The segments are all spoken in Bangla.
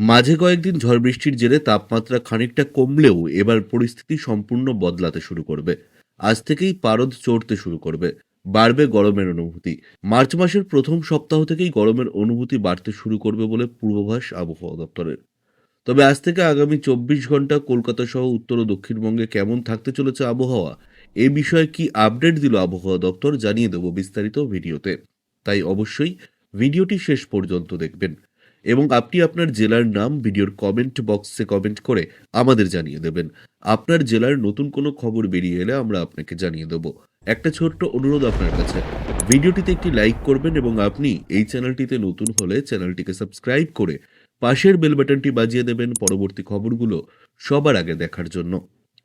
মাঝে কয়েকদিন ঝড় বৃষ্টির জেরে তাপমাত্রা খানিকটা কমলেও এবার পরিস্থিতি সম্পূর্ণ বদলাতে শুরু করবে। আজ থেকেই পারদ চড়তে শুরু করবে। বাড়বে গরমের অনুভূতি। মার্চ মাসের প্রথম সপ্তাহ থেকেই গরমের অনুভূতি বাড়তে শুরু করবে বলে পূর্বাভাস আবহাওয়া দপ্তরের। তবে আজ থেকে আগামী চব্বিশ ঘণ্টা কলকাতা সহ উত্তর ও দক্ষিণবঙ্গে কেমন থাকতে চলেছে আবহাওয়া, এ বিষয়ে কি আপডেট দিল আবহাওয়া দপ্তর জানিয়ে দেব বিস্তারিত ভিডিওতে। তাই অবশ্যই ভিডিওটি শেষ পর্যন্ত দেখবেন। এবং আপনি আপনার জেলার নাম ভিডিওর কমেন্ট বক্সে কমেন্ট করে আমাদের জানিয়ে দেবেন। আপনার জেলার নতুন কোনো খবর বেরিয়ে এলে আমরা আপনাকে জানিয়ে দেব। একটা ছোট্ট অনুরোধ আপনার কাছে। ভিডিওটিতে একটি লাইক করবেন এবং আপনি এই চ্যানেলটিতে নতুন হলে চ্যানেলটিকে সাবস্ক্রাইব করে পাশের বেল বাটনটি বাজিয়ে দেবেন পরবর্তী খবরগুলো সবার আগে দেখার জন্য।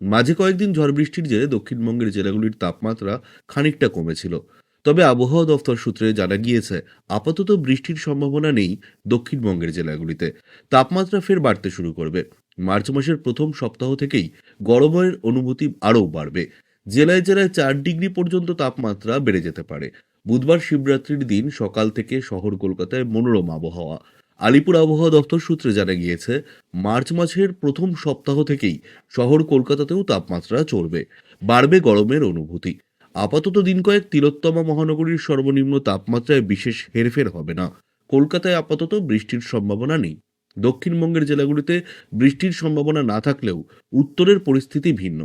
মাঝে কয়েকদিন ঝড় বৃষ্টির জেরে দক্ষিণবঙ্গের জেলাগুলির তাপমাত্রা খানিকটা কমেছিল। তবে আবহাওয়া দফতর সূত্রে জানা গিয়েছে, আপাতত বৃষ্টির সম্ভাবনা নেই দক্ষিণবঙ্গের জেলাগুলিতে। তাপমাত্রা ফের বাড়তে শুরু করবে। মার্চ মাসের প্রথম সপ্তাহ থেকেই গরমের অনুভূতি আরও বাড়বে। জেলায় জেলায় চার ডিগ্রি পর্যন্ত তাপমাত্রা বেড়ে যেতে পারে। বুধবার শিবরাত্রির দিন সকাল থেকে শহর কলকাতায় মনোরম আবহাওয়া। আলিপুর আবহাওয়া দপ্তর সূত্রে জানা গিয়েছে, মার্চ মাসের প্রথম সপ্তাহ থেকেই শহর কলকাতাতেও তাপমাত্রা চড়বে। বাড়বে গরমের অনুভূতি। আপাতত দিন কয়েক তিলোত্তমা মহানগরীর সর্বনিম্ন তাপমাত্রায় বিশেষ হেরফের হবে না। কলকাতায় আপাতত বৃষ্টির সম্ভাবনা নেই। দক্ষিণবঙ্গের জেলাগুলিতে বৃষ্টির সম্ভাবনা না থাকলেও উত্তরের পরিস্থিতি ভিন্ন।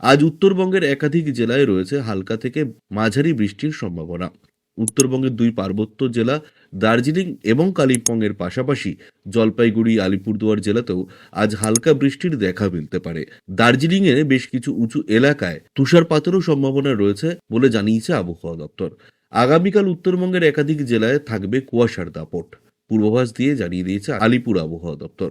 আজ উত্তরবঙ্গের একাধিক জেলায় রয়েছে হালকা থেকে মাঝারি বৃষ্টির সম্ভাবনা। উত্তরবঙ্গের দুই পার্বত্য জেলা, দার্জিলিং এবং কালিম্পংয়ের পাশাপাশি জলপাইগুড়ি, আলিপুরদুয়ার জেলাতেও আজ হালকা বৃষ্টির দেখা মিলতে পারে। দার্জিলিংয়ে বেশ কিছু উঁচু এলাকায় তুষারপাতেরও সম্ভাবনা রয়েছে বলে জানিয়েছে আবহাওয়া দপ্তর। আগামীকাল উত্তরবঙ্গের একাধিক জেলায় থাকবে কুয়াশার দাপট। পূর্বাভাস দিয়ে জানিয়ে দিয়েছে আলিপুর আবহাওয়া দপ্তর।